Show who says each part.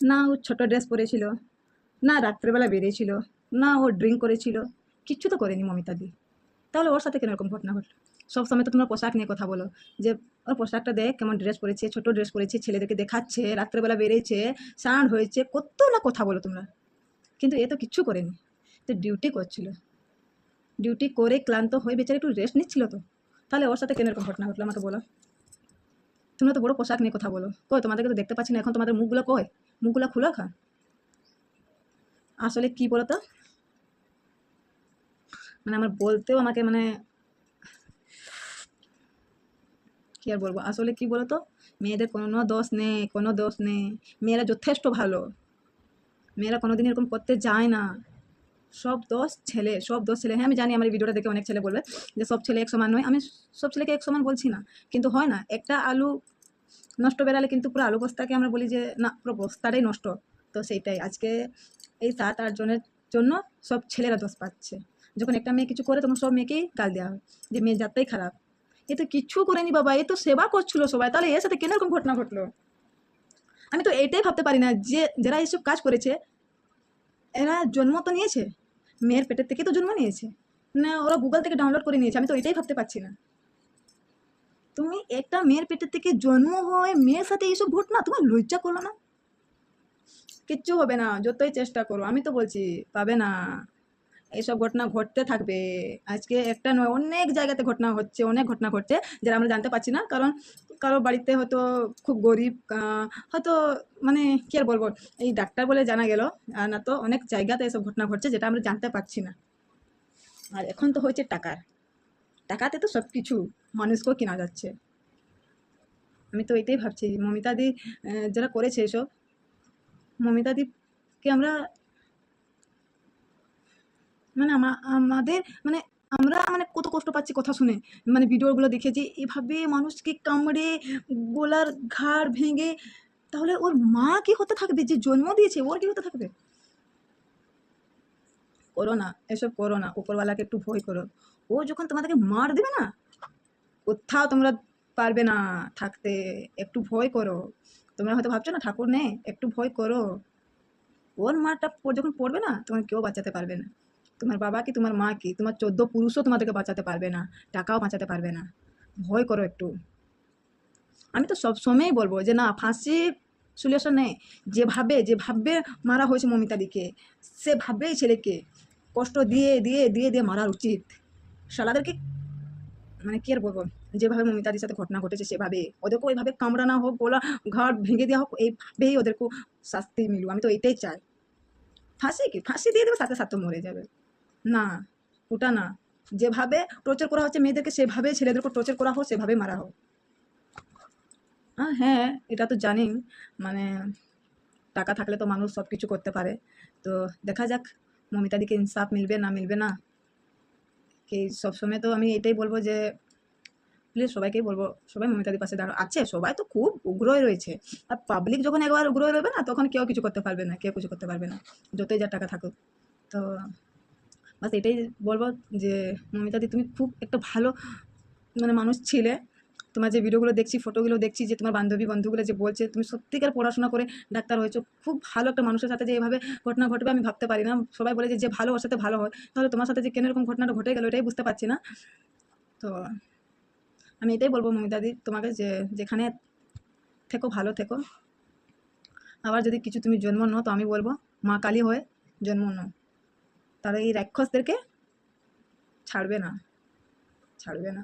Speaker 1: না ও ছোটো ড্রেস পরেছিল, না রাত্রেবেলা বেরিয়েছিল, না ও ড্রিঙ্ক করেছিল, কিচ্ছু তো করেনি মমিতাদি তাহলে ওর সাথে কেন এরকম ঘটনা ঘটলো? সবসময় তো তোমরা পোশাক নিয়ে কথা বলো, যে ওর পোশাকটা দেখ কেমন ড্রেস পরেছে, ছোট ড্রেস পরেছে, ছেলেদেরকে দেখাচ্ছে, রাত্রেবেলা বেরিয়েছে সাউন্ড হয়েছে কত না কথা বলো তোমরা। কিন্তু এ তো কিচ্ছু করেনি, তো ডিউটি করছিল। ডিউটি করে ক্লান্ত হয়ে বেচারা একটু রেস্ট নিচ্ছিল তো। তাহলে ওর সাথে কেন এরকম ঘটনা ঘটলো আমাকে বলো। তোমরা তো বড় পোশাক নিয়ে কথা বলো। কই, তোমাদেরকে তো দেখতে পাচ্ছি না, এখন তোমাদের মুখগুলো কই? মুখগুলো খুলো খা আসলে কি বলো তো মানে আমার বলতেও আমাকে মানে কি আর বলব? আসলে কি বলতো? মেয়েদের কোনো দোষ নেই, কোনো দোষ নেই। মেয়েরা যথেষ্ট ভালো। মেয়েরা কোনোদিন এরকম করতে যায় না। সব দোষ ছেলে, সব দোষ ছেলে। হ্যাঁ আমি জানি আমার ভিডিওটা দেখে অনেক ছেলে বলবে যে সব ছেলে এক সমান নয়। আমি সব ছেলেকে এক সমান বলছি না। কিন্তু হয় না। একটা আলু নষ্ট বেরালে কিন্তু পুরো আলু বস্তাকে আমরা বলি যে, না, পুরো বস্তাটাই নষ্ট। তো সেইটাই। আজকে এই সাত, আট জনের জন্য সব ছেলেরা দোষ পাচ্ছে। যখন একটা মেয়ে কিছু করে, তখন সব মেয়েকেই গাল দেওয়া হয় যে মেয়ে জাতটাই খারাপ। এ তো কিচ্ছু করেনি বাবা, এ তো সেবা করছিল সবাই। তাহলে এর সাথে কেন এরকম ঘটনা ঘটলো? আমি তো এটাই ভাবতে পারি না যে, যারা এইসব কাজ করেছে, এরা জন্ম তো নিয়েছে। মেয়ের পেটের থেকে তো জন্ম নিয়েছে। না, ওরা গুগল থেকে ডাউনলোড করে নিয়েছে। আমি তো এটাই ভাবতে পারছি না। তুমি একটা মেয়ের পেটের থেকে জন্ম হয়ে মেয়ের সাথে এইসব ভোট না তোমার লজ্জা করল না? কিচ্ছু হবে না, যতই চেষ্টা করো, আমি তো বলছি, পাবে না। এইসব ঘটনা ঘটতে থাকবে। আজকে একটা নয়, অনেক জায়গাতে ঘটনা হচ্ছে, অনেক ঘটনা ঘটছে, যেটা আমরা জানতে পারছি না, কারণ কারও বাড়িতে হয়তো খুব গরিব হয়তো মানে কি আর বলব, এই ডাক্তার বলে জানা গেল, আর না তো অনেক জায়গাতে এসব ঘটনা ঘটছে, যেটা আমরা জানতে পারছি না। আর এখন তো হয়েছে টাকার। টাকাতে তো সব কিছু মানুষকেও কেনা যাচ্ছে। আমি তো এটাই ভাবছি মমিতাদি যারা করেছে এসব মমিতাদিকে আমরা মানে আমাদের মানে আমরা মানে কত কষ্ট পাচ্ছি কথা শুনে। মানে ভিডিওগুলো দেখেছি এভাবে মানুষকে কামড়ে, গোলার ঘাড় ভেঙে, তাহলে ওর মা কি হতে থাকবে? যে জন্ম দিয়েছে, ওর কি হতে থাকবে? করো না, এসব করো না, উপরওয়ালাকে একটু ভয় করো। ও যখন তোমাদেরকে মার দেবে না কোথাও তোমরা পারবে না থাকতে, একটু ভয় করো। তোমরা হয়তো ভাবছ, না, ঠাকুর নেই একটু ভয় করো। ওর মাটা যখন পড়বে না তোমার কেউ বাঁচাতে পারবে না। তোমার বাবা কি, তোমার মা কি, তোমার চোদ্দ পুরুষও তোমাদেরকে বাঁচাতে পারবে না, টাকাও বাঁচাতে পারবে না। ভয় করো একটু। আমি তো সব সময়ই বলব যে, না, ফাঁসি, সলিউশন নেই যেভাবে যেভাবে মারা হয়েছে মমিতাদিকে সেভাবেই ছেলেকে কষ্ট দিয়ে দিয়ে দিয়ে দিয়ে মারা উচিত। শালাদেরকে মানে কি আর বলব? যেভাবে মমিতাদির সাথে ঘটনা ঘটেছে, সেভাবে। ওদেরকে ওইভাবে কামড়ানো হোক গোলা ঘর ভেঙে দেওয়া হোক, এইভাবেই ওদেরকে শাস্তি মিলুক। আমি তো এটাই চাই। ফাঁসি কি? ফাঁসি দিয়ে দেবে, সাথে সাথে মরে যাবে। না, ওটা না। যেভাবে টর্চার করা হচ্ছে মেয়েদেরকে সেভাবে ছেলেদেরকে টর্চার করা হোক সেভাবে মারা হোক। হ্যাঁ এটা তো জানি। মানে টাকা থাকলে তো মানুষ সব কিছু করতে পারে। তো দেখা যাক মমিতাদিকে ইনসাফ মিলবে না মিলবে না। কি সবসময় তো আমি এটাই বলব যে প্লিজ সবাইকেই বলব, সবাই মমিতাদির পাশে দাঁড়ো আছে, সবাই তো খুব উগ্রই রয়েছে। আর পাবলিক যখন একবার উগ্র রয়েবে না, তখন কেউ কিছু করতে পারবে না, কেউ কিছু করতে পারবে না, যতই যা টাকা থাকুক। তো বাস এটাই বলব যে, মমিতাদি তুমি খুব একটা ভালো মানে মানুষ ছিলে। তোমার যে ভিডিওগুলো দেখছি, ফটোগুলো দেখছি যে তোমার বান্ধবী বন্ধুগুলো যে বলছে, তুমি সত্যিকার পড়াশোনা করে ডাক্তার হয়েছো। খুব ভালো একটা মানুষের সাথে যে এভাবে ঘটনা ঘটবে আমি ভাবতে পারি না। সবাই বলে যে ভালো, ওর সাথে ভালো হয়। তাহলে তোমার সাথে যে কেন এরকম ঘটনাটা ঘটে গেলো এটাই বুঝতে পারছি না। তো আমি এটাই বলব মমিতাদি তোমাকে যে যেখানে থেকো, ভালো থেকো। আবার যদি কিছু তুমি জন্ম নাও, তো আমি বলব, মা কালী হয়ে জন্ম নাও। তাহলে এই রাক্ষসদেরকে ছাড়বে না ছাড়বে না।